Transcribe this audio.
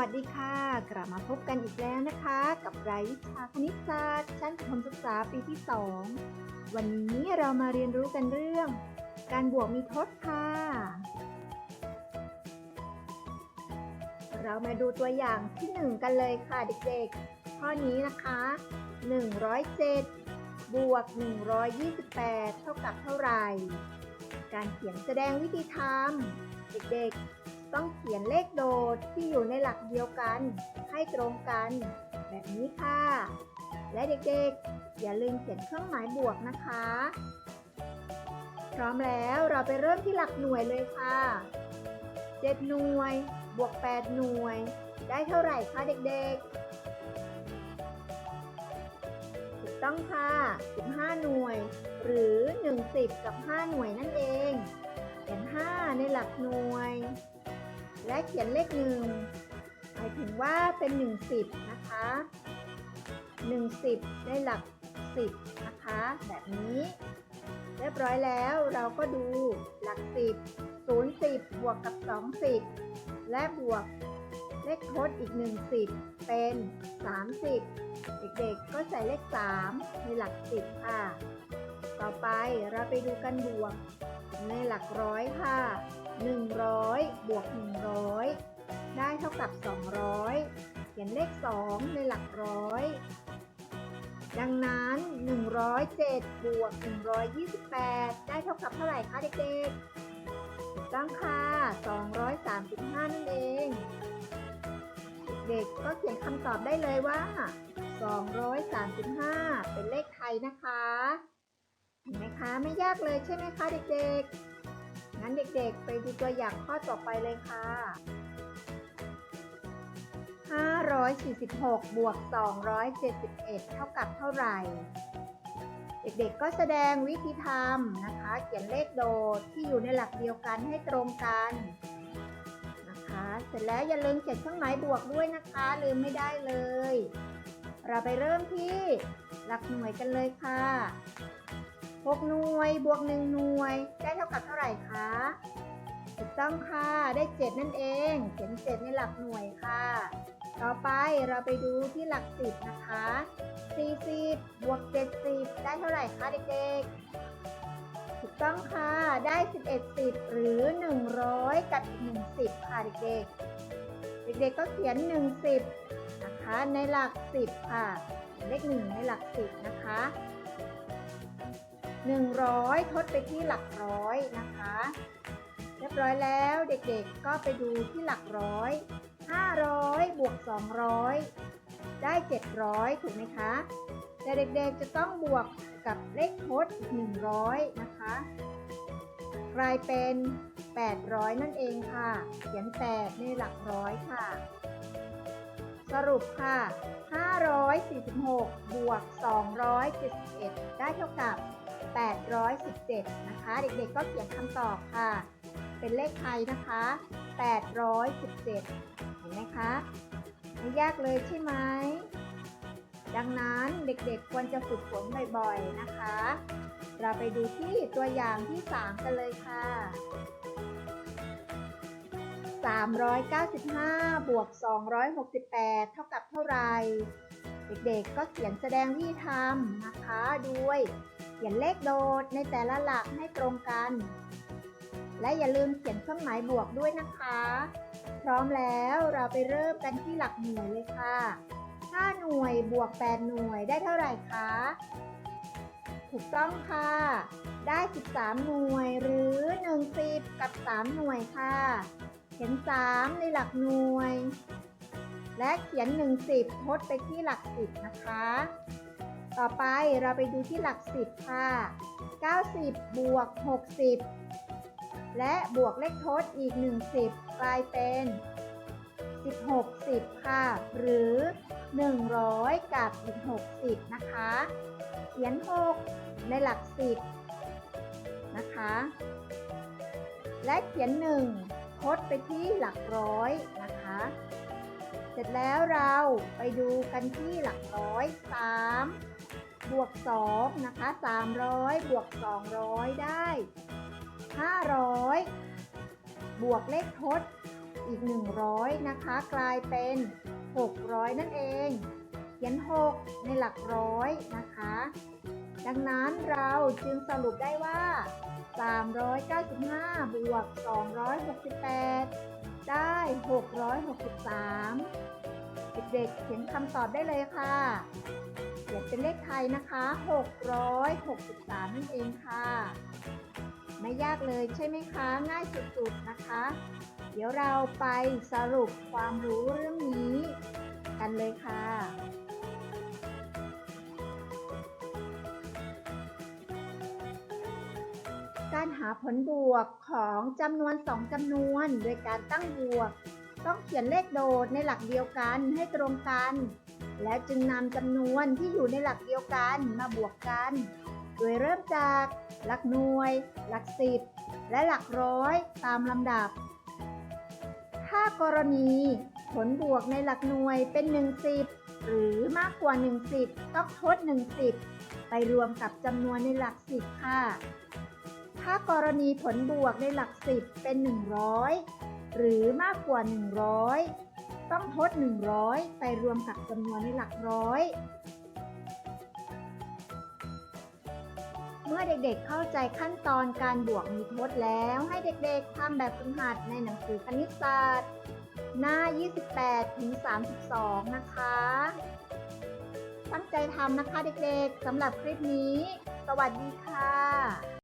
วัสดีค่ะ กลับมาพบกันอีกแล้วนะคะ กับรายวิชาคณิตศาสตร์ชั้นประถมศึกษาปีที่ 2 วันนี้เรามาเรียนรู้กันเรื่อง การบวกมีทดค่ะ เรามาดูตัวอย่างที่ 1 กันเลยค่ะเด็กๆ ข้อนี้นะคะ 107 บวก 128 เท่ากับเท่าไหร่ การเขียนแสดงวิธีทำเด็กๆ ต้องเขียนเลขโดดที่อยู่ในหลักเดียวกัน ให้ตรงกัน แบบนี้ค่ะ และเด็กๆ อย่าลืมเขียนเครื่องหมายบวกนะคะ พร้อมแล้วเราไปเริ่มที่หลักหน่วยเลยค่ะ 7 หน่วย บวก 8 หน่วย ได้เท่าไหร่คะเด็กๆ ถูกต้องค่ะ 15 หน่วย หรือ 1 10 กับ 5 หน่วยนั่นเองเขียน5ในหลักหน่วย และเขียนเลขหนึ่งหมายถึงว่าเป็น1 10นะคะ1 10ในหลัก 10 นะคะ แบบนี้ เรียบร้อยแล้วเราก็ดูหลัก 10 0 10 บวกกับ 2 10 และบวกเลขทดอีก 1 10 เป็น 30 เด็กๆก็ใส่เลข 3 ในหลัก 10 ค่ะ ต่อไปเราไปดูกันบวก ในหลักร้อยค่ะ 100 บวก 100 ได้เท่ากับ 200 เขียนเลข 2 ในหลักร้อย ดังนั้น 107 บวก 128 ได้เท่ากับเท่าไหร่คะเด็กๆถูกต้องค่ะ 235 นั่นเอง เด็กๆก็เขียนคำตอบได้เลยว่า 235 เป็นเลขไทยนะคะ เห็นไหมคะไม่ยากเลยใช่ไหมคะเด็กๆ งั้นเด็กๆ ไปดูตัวอย่างข้อต่อไปเลยค่ะ 546 บวก 271 เท่ากับเท่าไหร่ เด็กๆ ก็แสดงวิธีทำนะคะ เขียนเลขโดดที่อยู่ในหลักเดียวกันให้ตรงกันนะคะ เสร็จแล้วอย่าลืมเขียนเครื่องหมายบวกด้วยนะคะ ลืมไม่ได้เลย เราไปเริ่มที่หลักหน่วยกันเลยค่ะ 6 หน่วย บวก 1 หน่วย ได้เท่ากับเท่าไหร่คะ ถูกต้องค่ะ ได้ 7 นั่นเอง เขียน7ในหลักหน่วยค่ะ ต่อไปเราไปดูที่หลัก 10 นะคะ 40 บวก 70 ได้เท่าไหร่คะเด็กๆ ถูกต้องค่ะ ได้ 11 10 หรือ 100 กับ1 10 ค่ะเด็กๆ เด็กๆ ก็เขียน 1 10 นะคะ ในหลัก 10 ค่ะ เลข 1 ในหลัก 10 นะคะ 100 ทดไปที่หลักร้อยนะคะ เรียบร้อยแล้วเด็กๆก็ไปดูที่หลักร้อย 500 บวก 200 ได้ 700 ถูกไหมคะ แต่เด็กๆจะต้องบวกกับเลขทดอีก100 นะคะ กลายเป็น 800 นั่นเองค่ะ เขียน 8 ในหลักร้อยค่ะ สรุปค่ะ 546 บวก 271 ได้เท่ากับ 817 นะคะ เด็กๆก็เขียนคำตอบค่ะ เป็นเลขไทยนะคะ 817 เห็นไหมคะไม่ยากเลยใช่ไหม ดังนั้นเด็กๆควรจะฝึกฝนบ่อยๆนะคะ เราไปดูที่ตัวอย่างที่ 3 กันเลยค่ะ 395 บวก 268 เท่ากับเท่าไหร่เด็กๆก็เขียนแสดงวิธีทำนะคะด้วย ขียนเลขโดดในแต่ละหลักให้ตรงกัน และอย่าลืมเขียนเครื่องหมายบวกด้วยนะคะ พร้อมแล้วเราไปเริ่มกันที่หลักหน่วยเลยค่ะ 5 หน่วยบวก 8 หน่วยได้เท่าไหร่คะ ถูกต้องค่ะ ได้ 13 หน่วยหรือ1 10 กับ 3 หน่วยค่ะ เขียน 3 ในหลักหน่วย และเขียน 1 10ทดไปที่หลัก 10 นะคะ ต่อไปเราไปดูที่หลัก10ค่ะ 90 บวก 60 และบวกเลขทดอีก 10 กลายเป็น 16 10 ค่ะ หรือ 100 กับอีก 60 นะคะ เขียน 6 ในหลัก10นะคะ และเขียน 1 ทดไปที่หลักร้อยนะคะเสร็จแล้วเราไปดูกันที่หลักร้อย3 บวก2นะคะ300 บวก 200 ได้ 500 บวกเลขทดอีก 100 นะคะ กลายเป็น 600 นั่นเอง เขียน 6 ในหลักร้อยนะคะ ดังนั้นเราจึงสรุปได้ว่า 395 บวก 268 ได้ 663 เด็กๆเขียนคำตอบได้เลยค่ะ ขียนเป็นเลขไทยนะคะ 663 นั่นเองค่ะ ไม่ยากเลยใช่ไหมคะ ง่ายสุดๆนะคะ เดี๋ยวเราไปสรุปความรู้เรื่องนี้กันเลยค่ะการหาผลบวกของจำนวน 2จำนวน โดยการตั้งบวก ต้องเขียนเลขโดดในหลักเดียวกันให้ตรงกัน แล้วจึงนำจำนวนที่อยู่ในหลักเดียวกันมาบวกกัน โดยเริ่มจากหลักหน่วย หลักสิบ และหลักร้อยตามลำดับ ถ้ากรณี ผลบวกในหลักหน่วยเป็น10หรือมากกว่า10ต้องทด10ไปรวมกับจำนวนในหลัก10ค่ะ ถ้ากรณีผลบวกในหลัก10เป็น 100 หรือมากกว่า 100 ต้องทด 100 ไปรวมกับจำนวนในหลักร้อย เมื่อเด็กๆเข้าใจขั้นตอนการบวกมีทดแล้วให้เด็กๆทำแบบฝึกหัดในหนังสือคณิตศาสตร์ หน้า 28 ถึง 32 นะคะ ตั้งใจทำนะคะเด็กๆสำหรับคลิปนี้ สวัสดีค่ะ